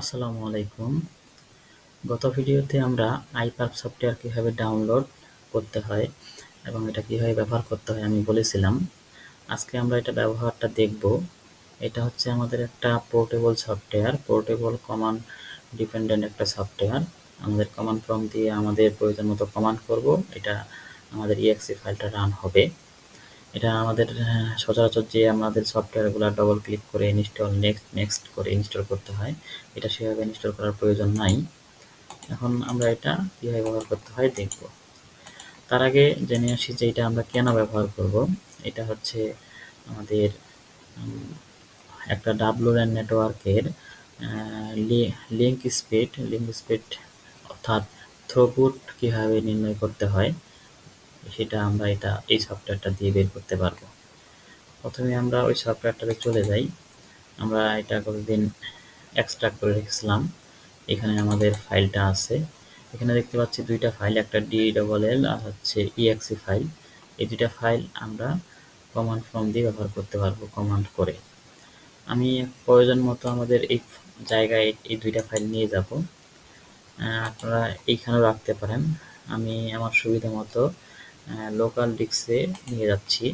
আসসালামু আলাইকুম। গত ভিডিওতে আমরা আইপার্ক সফটওয়্যার কীভাবে ডাউনলোড করতে হয় এবং এটা কীভাবে ব্যবহার করতে হয় আমি বলেছিলাম। আজকে আমরা এটা ব্যবহারটা দেখব। এটা হচ্ছে আমাদের একটা portable software portable command dependent একটা সফটওয়্যার আমাদের কমান্ড ফর্ম দিয়ে আমাদের প্রয়োজন মতো কমান্ড করব। এটা আমাদের ইএক্সি ফাইলটা রান হবে। এটা আমাদের সচরাচর যে আমাদের সফটওয়্যারগুলো ডবল ক্লিক করে ইনস্টল নেক্সট নেক্সট করে ইনস্টল করতে হয়, এটা সেভাবে ইনস্টল করার প্রয়োজন নাই। এখন আমরা এটা কীভাবে ব্যবহার করতে হয় দেখব। তার আগে জেনে আসি যে এটা আমরা কেন ব্যবহার করব। এটা হচ্ছে আমাদের একটা ডাব্লুএন নেটওয়ার্কের লিঙ্ক স্পিড লিঙ্ক স্পিড অর্থাৎ থ্রুপুট কীভাবে নির্ণয় করতে হয়। সেটা আমরা এটা, এই সফটওয়্যারটা দিয়ে বের করতে পারব। প্রথমে আমরা ওই সফটওয়্যারটাতে চলে যাই। আমরা এটা কতদিন এক্সট্রাক্ট করে রেখেছিলাম। এখানে আমাদের ফাইলটা আছে। এখানে দেখতে পাচ্ছি দুইটা ফাইল একটা ডি ডবল এল আর হচ্ছে ইএক্সি ফাইল এই দুইটা ফাইল আমরা কমান্ড ফর্ম দিয়ে ব্যবহার করতে পারব কমান্ড করে। আমি প্রয়োজন মতো আমাদের এই জায়গায় এই দুইটা ফাইল নিয়ে যাব। আপনারা এইখানেও রাখতে পারেন। আমি আমার সুবিধা মতো লোকাল ডিস্কে নিয়ে যাচ্ছি।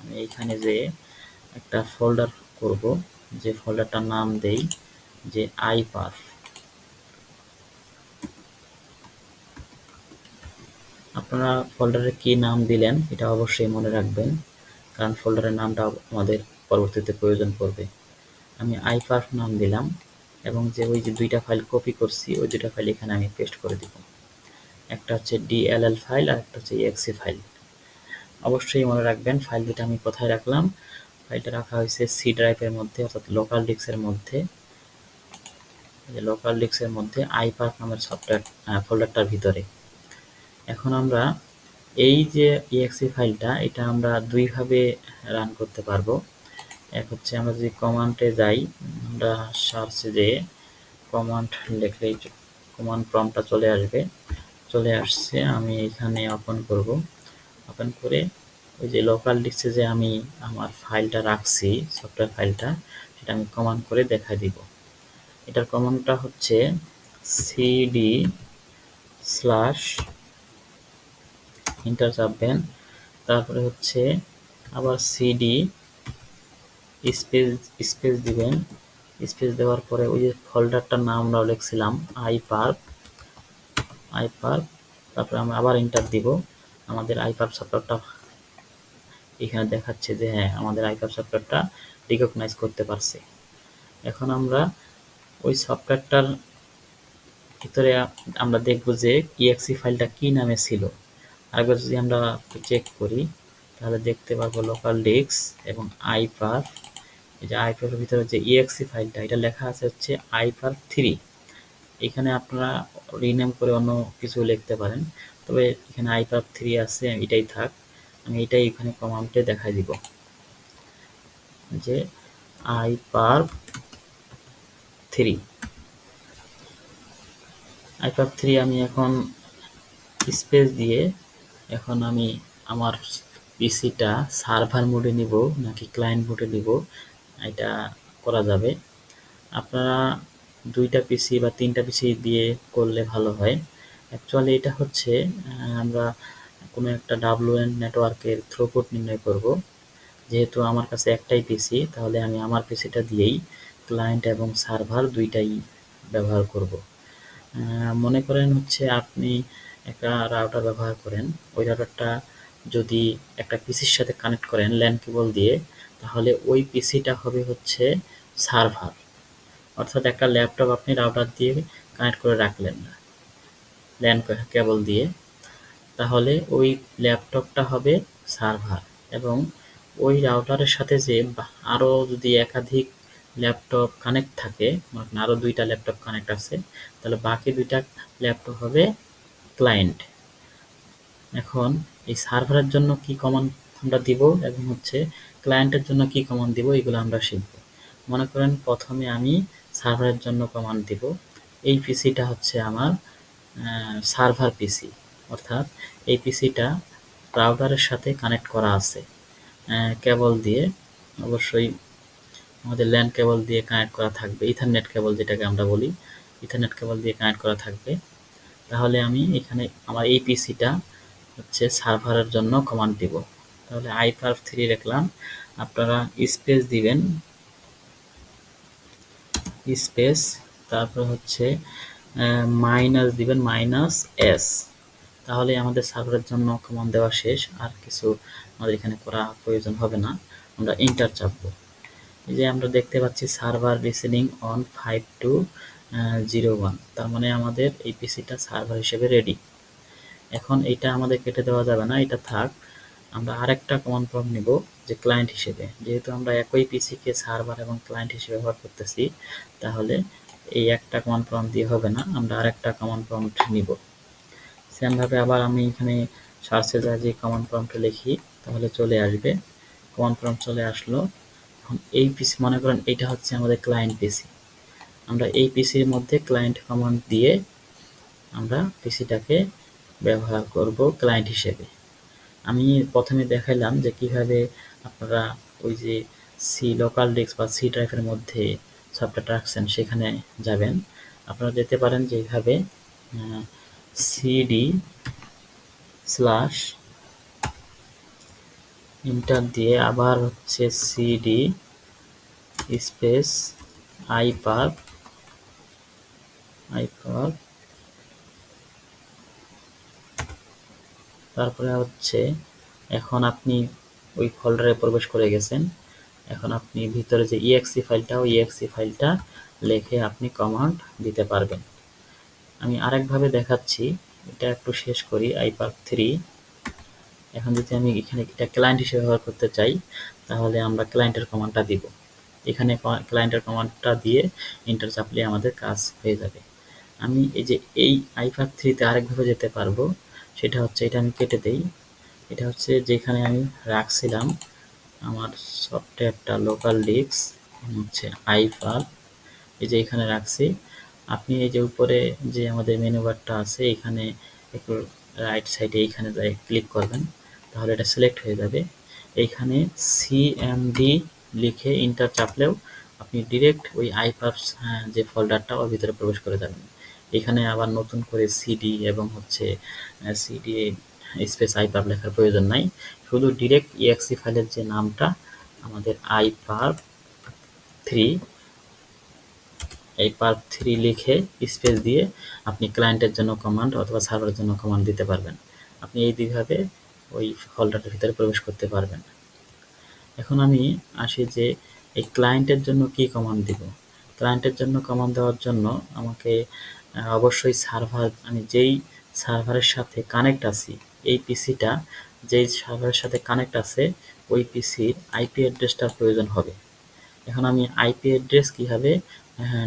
আমি এইখানে যে একটা ফোল্ডার করব, যে ফোল্ডারটার নাম দেই যে আই পার আপনারা ফোল্ডারে কি নাম দিলেন, এটা অবশ্যই মনে রাখবেন, কারণ ফোল্ডারের নামটা আমাদের পরবর্তীতে প্রয়োজন পড়বে। আমি আই পার্ক নাম দিলাম এবং যে ওই যে দুইটা ফাইল কপি করছি, ওই দুইটা ফাইল এখানে আমি পেস্ট করে দিব। একটা হচ্ছে ডিএলএল ফাইল আর একটা হচ্ছে এক্সি ফাইল অবশ্যই মনে রাখবেন ফাইল দুটা আমি কোথায় রাখলাম? ফাইলটা রাখা হয়েছে সি ড্রাইভের মধ্যে, অর্থাৎ লোকাল ডিস্কের মধ্যে। লোকাল ডিস্কের মধ্যে আই পার্ক নামের সফটওয়্যার ফোল্ডারটার ভিতরে। এখন আমরা এই যে ইএক্সি ফাইলটা এটা আমরা দুইভাবে রান করতে পারব। এক হচ্ছে আমরা যদি কমান্ডে যাই, আমরা সার্চে যে কমান্ড লিখলেই কমান্ড প্রমটা চলে আসবে। চলে আসছে, আমি এখানে ওপেন করব। ওপেন করে ওই যে লোকাল ডিস্কে যে আমি আমার ফাইলটা রাখছি সফটওয়্যার ফাইলটা সেটা আমি কমান্ড করে দেখা দিব। এটার কমান্ডটা হচ্ছে সিডি স্ল্যাশ ইন্টার চাপবেন তারপরে হচ্ছে আবার সিডি স্পেস স্পেস দিবেন। স্পেস দেওয়ার পরে ওই যে ফোল্ডারটার নাম আমরা লিখছিলাম আই পার্ক আই পার্ক তারপরে আমরা আবার ইন্টার দিব। আমাদের আই পার্ক সফটওয়্যারটা এখানে দেখাচ্ছে যে হ্যাঁ আমাদের আই পার্ক সফটওয়্যারটা রিকগনাইজ করতে পারছে। এখন আমরা ওই সফটওয়্যারটার ভিতরে আমরা দেখব যে ইএক্সি ফাইলটা কি নামে ছিল। আরেকবার যদি আমরা চেক করি, তাহলে দেখতে পারব লোকাল ডিস্ক এবং আইপার এই যে আইপারের ভিতরে যে ইএক্সি ফাইলটা এটা লেখা আছে হচ্ছে আইপার থ্রি এখানে আপনারা রিনেম করে অন্য কিছু লিখতে পারেন। তবে এখানে আইপার থ্রি আছে, এটাই থাক। আমি এটাই এখানে কমান্ডে দেখাই দিব। যে আইপার থ্রি আইপার থ্রি আমি এখন স্পেস দিয়ে এখন আমি আমার পিসিটা সার্ভার মোডে নিব নাকি ক্লায়েন্ট মোডে নিব, এটা করা যাবে। আপনারা দুইটা পিসি বা তিনটা পিসি দিয়ে করলে ভালো হয়। অ্যাকচুয়ালি এটা হচ্ছে আমরা কোনো একটা ডাব্লুএন নেটওয়ার্কের থ্রুপুট নির্ণয় করব। যেহেতু আমার কাছে একটাই পিসি তাহলে আমি আমার পিসিটা দিয়েই ক্লায়েন্ট এবং সার্ভার দুইটাই ব্যবহার করব। মনে করেন হচ্ছে আপনি একটা রাউটার ব্যবহার করেন, ওই রাউটারটা যদি একটা পিসির সাথে কানেক্ট করেন ল্যান্ড কেবল দিয়ে, তাহলে ওই পিসিটা হবে হচ্ছে সার্ভার অর্থাৎ একটা ল্যাপটপ আপনি রাউটার দিয়ে কানেক্ট করে রাখলেন না ল্যান্ড কেবল দিয়ে, তাহলে ওই ল্যাপটপটা হবে সার্ভার এবং ওই রাউটারের সাথে যে আরও যদি একাধিক ল্যাপটপ কানেক্ট থাকে মানে আরও দুইটা ল্যাপটপ কানেক্ট আছে, তাহলে বাকি দুইটা ল্যাপটপ হবে ক্লায়েন্ট। এখন এই সার্ভারের জন্য কি কমান্ড আমরা দিব এবং হচ্ছে ক্লায়েন্টের জন্য কি কমান্ড দিব, এগুলো আমরা শিখব। মনে করেন প্রথমে আমি সার্ভারের জন্য কমান্ড দিব। এই পিসিটা হচ্ছে আমার সার্ভার পিসি, অর্থাৎ এই পিসিটা রাউটারের সাথে কানেক্ট করা আছে। কেবল দিয়ে অবশ্যই আমাদের ল্যান্ড কেবল দিয়ে কানেক্ট করা থাকবে, ইথারনেট কেবল যেটাকে আমরা বলি, ইথারনেট কেবল দিয়ে কানেক্ট করা থাকবে। তাহলে আমি এখানে আমার এই পিসিটা হচ্ছে সার্ভারের জন্য কমান্ড দিব। তাহলে আই পার্ফ থ্রি রাখলাম। আপনারা স্পেস দিবেন স্পেস তারপর হচ্ছে মাইনাস দিবেন মাইনাস এস তাহলে আমাদের সার্ভারের জন্য কমান্ড দেওয়া শেষ, আর কিছু আমাদের এখানে করা প্রয়োজন হবে না। আমরা ইন্টার চাপবো। এই যে আমরা দেখতে পাচ্ছি server listening on five two zero one তার মানে আমাদের এই পিসিটা সার্ভার হিসেবে রেডি এখন এটা আমাদের কেটে দেওয়া যাবে না, এটা থাক। আমরা আরেকটা কমান্ড প্রম্পট নিব যে ক্লায়েন্ট হিসেবে। যেহেতু আমরা একই পিসিকে সার্ভার এবং ক্লায়েন্ট হিসেবে ব্যবহার করতেছি, তাহলে এই একটা কমান্ড প্রম্পট দিয়ে হবে না, আমরা আরেকটা কমান্ড প্রম্পট নিব। সেমভাবে আবার আমি এখানে সার্চে যা যে কমান্ড প্রম্পটে লিখি, তাহলে চলে আসবে। কমান্ড প্রম্পট চলে আসলো। এখন এই পিসি মনে করেন এটা হচ্ছে আমাদের ক্লায়েন্ট পিসি আমরা এই পিসির মধ্যে ক্লায়েন্ট কমান্ড দিয়ে আমরা পিসিটাকে ব্যবহার করব ক্লায়েন্ট হিসেবে। আমি প্রথমে দেখাইলাম যে কীভাবে আপনারা ওই যে সি লোকাল ডেস্ক বা সি ড্রাইভের মধ্যে সফটওয়্যার রাখছেন, সেখানে যাবেন। আপনারা যেতে পারেন যে এইভাবে সিডি স্ল্যাশ ইন্টার দিয়ে আবার হচ্ছে সিডি স্পেস আইপার আইপার তারপরে হচ্ছে এখন আপনি ওই ফোল্ডারে প্রবেশ করে গেছেন। এখন আপনি ভিতরে যে ইএক্সি ফাইলটা ওই ইএক্সি ফাইলটা লিখে আপনি কমান্ড দিতে পারবেন। আমি আরেকভাবে দেখাচ্ছি, এটা একটু শেষ করি আইপার্ক থ্রি এখন যদি আমি এখানে এটা ক্লায়েন্ট হিসেবে ব্যবহার করতে চাই, তাহলে আমরা ক্লায়েন্টের কমান্ডটা দিব। এখানে ক্লায়েন্টের কমান্ডটা দিয়ে ইন্টার চাপলে আমাদের কাজ হয়ে যাবে। আমি এই যে এই আইপার্ক থ্রিতে আরেকভাবে যেতে পারব। সেটা হচ্ছে, এটা আমি কেটে দেই। এটা হচ্ছে যেখানে আমি রাখছিলাম আমার সফটওয়্যারটা লোকাল ডিস্ক হচ্ছে আইফার এই যে এখানে রাখছি। আপনি এই যে উপরে যে আমাদের মেনু বারটা আছে, এখানে একটু রাইট সাইডে এইখানে যাই ক্লিক করবেন। তাহলে এটা সিলেক্ট হয়ে যাবে। এইখানে সিএমডি লিখে ইন্টার চাপলেও আপনি ডিরেক্ট ওই আইপাপস যে ফোল্ডারটা ওর ভিতরে প্রবেশ করে যাবেন। এখানে আবার নতুন করে সিডি এবং হচ্ছে সিডি স্পেস আইপাপ লেখার প্রয়োজন নাই। শুধু ডিরেক্ট ইএক্সি ফাইলের যে নামটা, আমাদের আইপাপ থ্রি এই পার্ক থ্রি লিখে স্পেস দিয়ে আপনি ক্লায়েন্টের জন্য কমান্ড অথবা সার্ভারের জন্য কমান্ড দিতে পারবেন। আপনি এই দুইভাবে ওই ফোল্ডারটার ভিতরে প্রবেশ করতে পারবেন। এখন আমি আসি যে এই ক্লায়েন্টের জন্য কি কমান্ড দিব। ক্লায়েন্টের জন্য কমান্ড দেওয়ার জন্য আমাকে অবশ্যই সার্ভার আমি যেই সার্ভারের সাথে কানেক্ট আছি, এই পিসিটা যেই সার্ভারের সাথে কানেক্ট আছে, ওই পিসির আইপি অ্যাড্রেসটার প্রয়োজন হবে। এখন আমি আইপি অ্যাড্রেস কীভাবে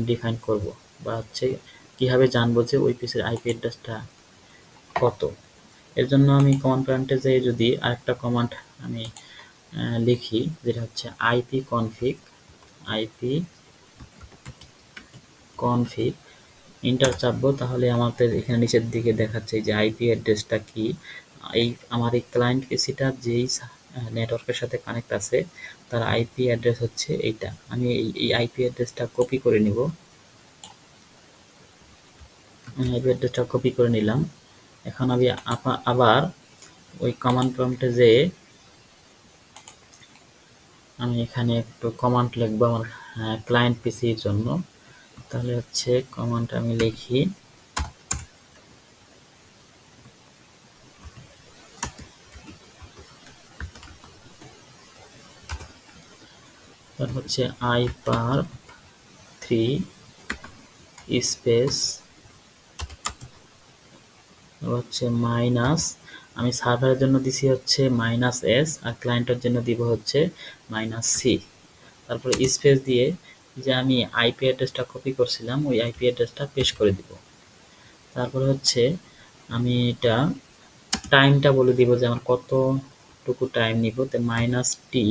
ডিফাইন করব বা হচ্ছে কীভাবে জানব যে ওই পিসির আইপি অ্যাড্রেসটা কত? এর জন্য আমি কমান্ড প্যান্টে যেয়ে যদি আরেকটা কমান্ড আমি লিখি, যেটা হচ্ছে ipconfig IP config enter চাপবো, তাহলে আমাদের এখানে নিচের দিকে দেখাচ্ছে যে আইপি অ্যাড্রেসটা কি। এই আমার এই ক্লায়েন্ট পিসিটা যেই নেটওয়ার্কের সাথে কানেক্ট আছে, তার আইপি অ্যাড্রেস হচ্ছে এইটা। আমি এই আইপি অ্যাড্রেসটা কপি করে নিব। আইপি অ্যাড্রেসটা কপি করে নিলাম। এখন আমি আবার ওই কমান্ড প্রম্পটে যে আমি এখানে একটু কমান্ড লিখব আমার ক্লায়েন্ট পিসির জন্য। তাহলে হচ্ছে কমান্ড আমি লিখি। তার হচ্ছে আই পার থ্রি স্পেস হচ্ছে মাইনাস আমি সার্ভারের জন্য দিছি হচ্ছে মাইনাস এস আর ক্লায়েন্টের জন্য দিব হচ্ছে মাইনাস সি তারপরে স্পেস দিয়ে যে আমি আইপি অ্যাড্রেসটা কপি করছিলাম, ওই আইপি অ্যাড্রেসটা পেশ করে দিব। তারপরে হচ্ছে আমি এটা টাইমটা বলে দিব যে আমার কতটুকু টাইম নিব, তো মাইনাস টি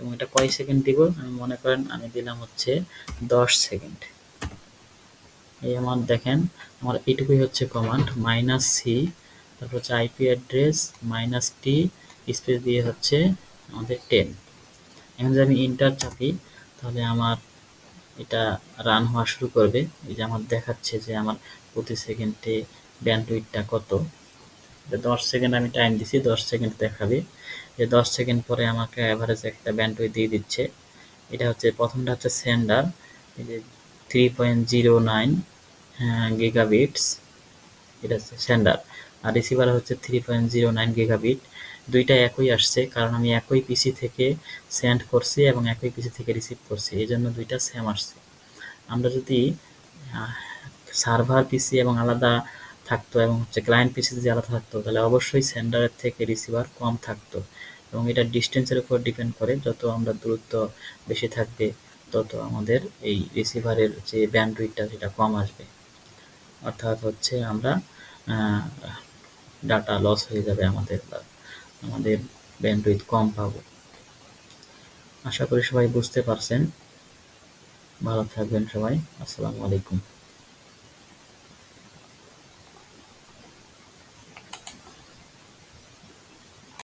এবং এটা কয় সেকেন্ড দিব? আমি মনে করেন আমি দিলাম হচ্ছে দশ সেকেন্ড এই আমার দেখেন, আমার এইটুকুই হচ্ছে কমান্ড মাইনাস সি তারপর হচ্ছে IP address minus T space দিয়ে হচ্ছে আমাদের টেন এখন যদি আমি ইন্টার চাপি, তাহলে আমার এটা রান হওয়া শুরু করবে। এই যে আমার দেখাচ্ছে যে আমার প্রতি সেকেন্ডে ব্যান্ডউইথটা কত। দশ সেকেন্ড আমি টাইম দিছি, দশ সেকেন্ড দেখাবে। যে দশ সেকেন্ড পরে আমাকে অ্যাভারেজ একটা ব্যান্ডউইথ দিয়ে দিচ্ছে। এটা হচ্ছে, প্রথমটা হচ্ছে সেন্ডার এই যে three point zero nine gigabits এটা হচ্ছে সেন্ডার আর রিসিভার হচ্ছে three point zero nine gigabit দুইটা একই আসছে, কারণ আমি একই পিসি থেকে সেন্ড করছি এবং একই পিসি থেকে রিসিভ করছি এই জন্য দুইটা সেম আসছে। আমরা যদি সার্ভার পিসি এবং আলাদা থাকতো এবং হচ্ছে ক্লায়েন্ট পিসি যদি আলাদা থাকতো, তাহলে অবশ্যই সেন্ডারের থেকে রিসিভার কম থাকতো এবং এটা ডিস্টেন্সের উপর ডিপেন্ড করে, যত আমরা দূরত্ব বেশি থাকবে, তত আমাদের এই রিসিভারের যে ব্যান্ডউইথটা সেটা কম আসবে। অর্থাৎ হচ্ছে আমরা ডাটা লস হয়ে যাবে আমাদের আমাদের ব্যান্ডউইথ কম পাবো। আশা করি সবাই বুঝতে পারছেন। ভালো থাকবেন সবাই। আসসালামু আলাইকুম।